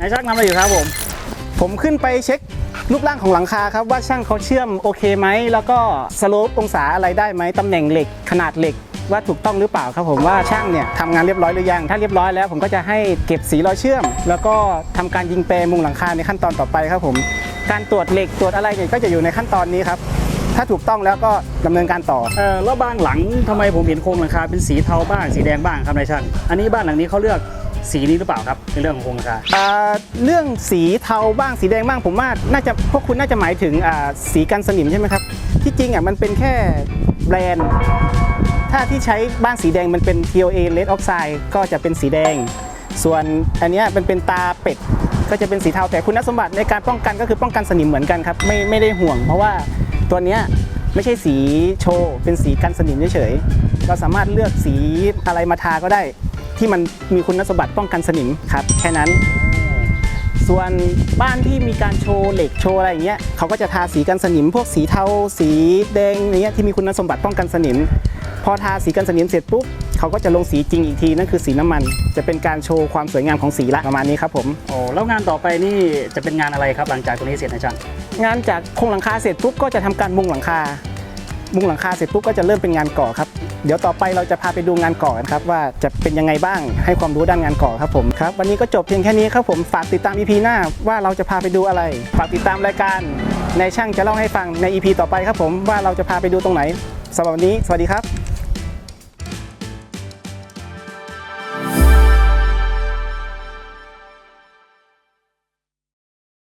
นายช่างทำอะไรอยู่ครับผม ผมขึ้นไปเช็ครูปร่างของหลังคาครับว่าช่างเขาเชื่อมโอเคไหม แล้วก็สโลปองศาอะไรได้ไหมตำแหน่งเหล็กขนาดเหล็กว่าถูกต้องหรือเปล่าครับผมว่าช่างเนี่ยทำงานเรียบร้อยหรือยัง ถ้าเรียบร้อยแล้ว ผมก็จะให้เก็บสีรอยเชื่อม แล้วก็ทำการยิงแปรมุงหลังคาในขั้นตอนต่อไปครับผม การตรวจเหล็กตรวจอะไรเนี่ยก็จะอยู่ในขั้นตอนนี้ครับถ้าถูกต้องแล้วก็ดำเนินการต่อเออแล้วบ้านหลังทำไมผมเห็นโครงหลังคาเป็นสีเทาบ้างสีแดงบ้างครับนายช่างอันนี้บ้านหลังนี้เขาเลือก สีนี้หรือเปล่าครับในเรื่องของโครงหลังคาเรื่องสีเทาบ้างสีแดงบ้างผมว่าน่าจะพวกคุณน่าจะหมายถึงสีกันสนิมใช่ไหมครับ ที่จริงอะมันเป็นแค่แบรนด์ ถ้าที่ใช้บ้านสีแดงมันเป็น TOA Red Oxide ก็จะเป็นสีแดง ส่วนอันนี้มันเป็นตาเป็ดก็จะเป็นสีเทาแต่คุณสมบัติในการป้องกันก็คือป้องกันสนิมเหมือนกันครับไม่ไม่ได้ห่วง เพราะว่าตัวเนี้ยไม่ใช่สีโชว์เป็นสีกันสนิมเฉยๆเราสามารถเลือกสีอะไรมาทาก็ได้ ที่มันมีคุณสมบัติป้องกันสนิมครับแค่นั้น ส่วนบ้านที่มีการโชว์เหล็กโชว์อะไรอย่างเงี้ยเขาก็จะทาสีกันสนิม พวกสีเทาสีแดงอย่างเงี้ยที่มีคุณสมบัติป้องกันสนิม พอทาสีกันสนิมเสร็จปุ๊บเขาก็จะลงสีจริงอีกทีนั่นคือสีน้ำมัน จะเป็นการโชว์ความสวยงามของสีละประมาณนี้ครับผมโอ้แล้วงานต่อไปนี่จะเป็นงานอะไรครับหลังจากตรงนี้เสร็จนายช่างงานจากโครงหลังคาเสร็จปุ๊บก็จะทำการมุงหลังคา มุงหลังคาเสร็จปุ๊บก็จะเริ่มเป็นงานก่อครับเดี๋ยวต่อไปเราจะพาไปดูงานก่อกันครับว่าจะเป็นยังไงบ้างให้ความรู้ด้านงานก่อครับผมครับวันนี้ก็จบเพียงแค่นี้ครับผมฝากติดตาม EP หน้าว่าเราจะพาไปดูอะไร ฝากติดตามรายการในช่างจะเล่าให้ฟังใน EP ต่อไปครับผมว่าเราจะพาไปดูตรงไหนสำหรับวันนี้ สวัสดีครับ